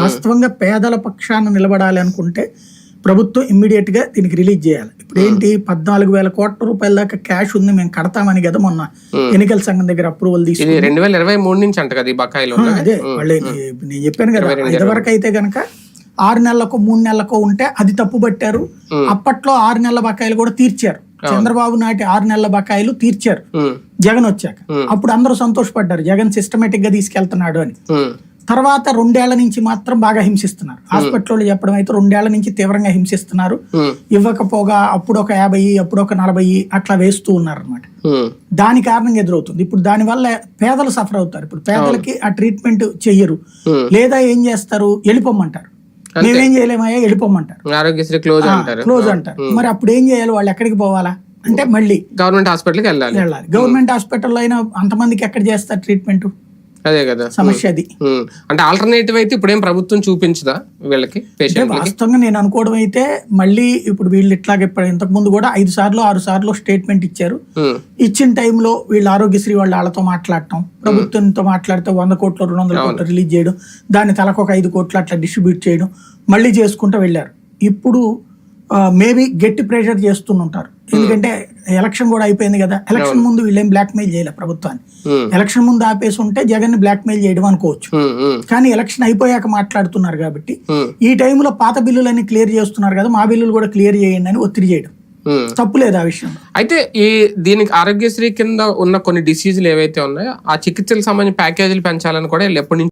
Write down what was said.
వాస్తవంగా పేదల పక్షాన నిలబడాలి అనుకుంటే ప్రభుత్వం ఇమ్మీడియట్గా దీనికి రిలీజ్ చేయాలి. ఇప్పుడు ఏంటి పద్నాలుగు వేల కోట్ల రూపాయల దాకా క్యాష్ ఉంది మేము కడతామని కదా మొన్న ఎన్నికల సంఘం దగ్గర అప్రూవల్ తీసుకుని. రెండు వేల ఇరవై మూడు నుంచి అంట కదా బకాయిలు అదే. వాళ్ళు నేను చెప్పాను కదా ఇదివరకు అయితే గనక ఆరు నెలలకు మూడు నెలలకు ఉంటే అది తప్పు పట్టారు. అప్పట్లో ఆరు నెలల బకాయిలు కూడా తీర్చారు. చంద్రబాబు నాటి ఆరు నెలల బకాయిలు తీర్చారు. జగన్ వచ్చాక. అప్పుడు అందరూ సంతోషపడ్డారు. జగన్ సిస్టమేటిక్గా తీసుకెళ్తున్నాడు అని. తర్వాత రెండేళ్ళ నుంచి మాత్రం బాగా హింసిస్తున్నారు. హాస్పిటల్లో చెప్పడం అయితే రెండేళ్ళ నుంచి తీవ్రంగా హింసిస్తున్నారు. ఇవ్వకపోగా అప్పుడు ఒక యాభై అప్పుడు ఒక నలభై అట్లా వేస్తూ ఉన్నారు అనమాట దాని కారణంగా ఎదురవుతుంది. ఇప్పుడు దానివల్ల పేదలు సఫర్ అవుతారు. ఇప్పుడు పేదలకి ఆ ట్రీట్మెంట్ చెయ్యరు. లేదా ఏం చేస్తారు? వెళ్ళిపోమ్మంటారు. మేమేం చేయలేమయ్యా? వెళ్ళిపోమ్మంటారు. ఆరోగ్యశ్రీ క్లోజ్ అంటారు. క్లోజ్ అంటారు. మరి అప్పుడు ఏం చేయాలి? వాళ్ళు ఎక్కడికి పోవాలా? అంటే మళ్ళీ గవర్నమెంట్ హాస్పిటల్కి వెళ్ళాలి. వెళ్ళాలి. గవర్నమెంట్ హాస్పిటల్లో అయినా అంతమందికి ఎక్కడ చేస్తారు ట్రీట్మెంట్ అదే కదా. సమస్య అది అంటే ఆల్టర్నేటివ్ అయితే ఇప్పుడేం ప్రభుత్వం చూపించదా వీళ్ళకి వాస్తవంగా నేను అనుకోవడం అయితే మళ్ళీ ఇప్పుడు వీళ్ళు ఇట్లాగే ఇంతకు ముందు కూడా ఐదు సార్లు ఆరు సార్లు స్టేట్మెంట్ ఇచ్చారు. ఇచ్చిన టైంలో వీళ్ళు ఆరోగ్యశ్రీ వాళ్ళ వాళ్ళతో మాట్లాడటం ప్రభుత్వంతో మాట్లాడితే వంద కోట్లు రెండు వందల కోట్లు రిలీజ్ చేయడం దాన్ని తలకు ఒక ఐదు కోట్లు అట్లా డిస్ట్రిబ్యూట్ చేయడం మళ్ళీ చేసుకుంటూ వెళ్ళారు. ఇప్పుడు మేబీ గట్టి ప్రెషర్ చేస్తుంటారు ఎందుకంటే ఎలక్షన్ కూడా అయిపోయింది కదా. ఎలక్షన్ ముందు వీళ్ళేం బ్లాక్ మెయిల్ చేయలే ప్రభుత్వాన్ని. ఎలక్షన్ ముందు ఆపేసి ఉంటే జగన్ బ్లాక్ మెయిల్ చేయడం అనుకోవచ్చు కానీ ఎలక్షన్ అయిపోయాక మాట్లాడుతున్నారు కాబట్టి ఈ టైంలో పాత బిల్లులన్నీ క్లియర్ చేస్తున్నారు కదా మా బిల్లులు కూడా క్లియర్ చేయండి అని ఒత్తిడి చేయడం. తప్పు లేదు ఆ విషయంలో. అయితే ఈ దీనికి ఆరోగ్యశ్రీ కింద ఉన్న కొన్ని డిసీజులు ఏవైతే ఉన్నాయో ఆ చికిత్సలకు సంబంధించిన ప్యాకేజీలు పెంచాలని కూడా ఎప్పటి నుంచి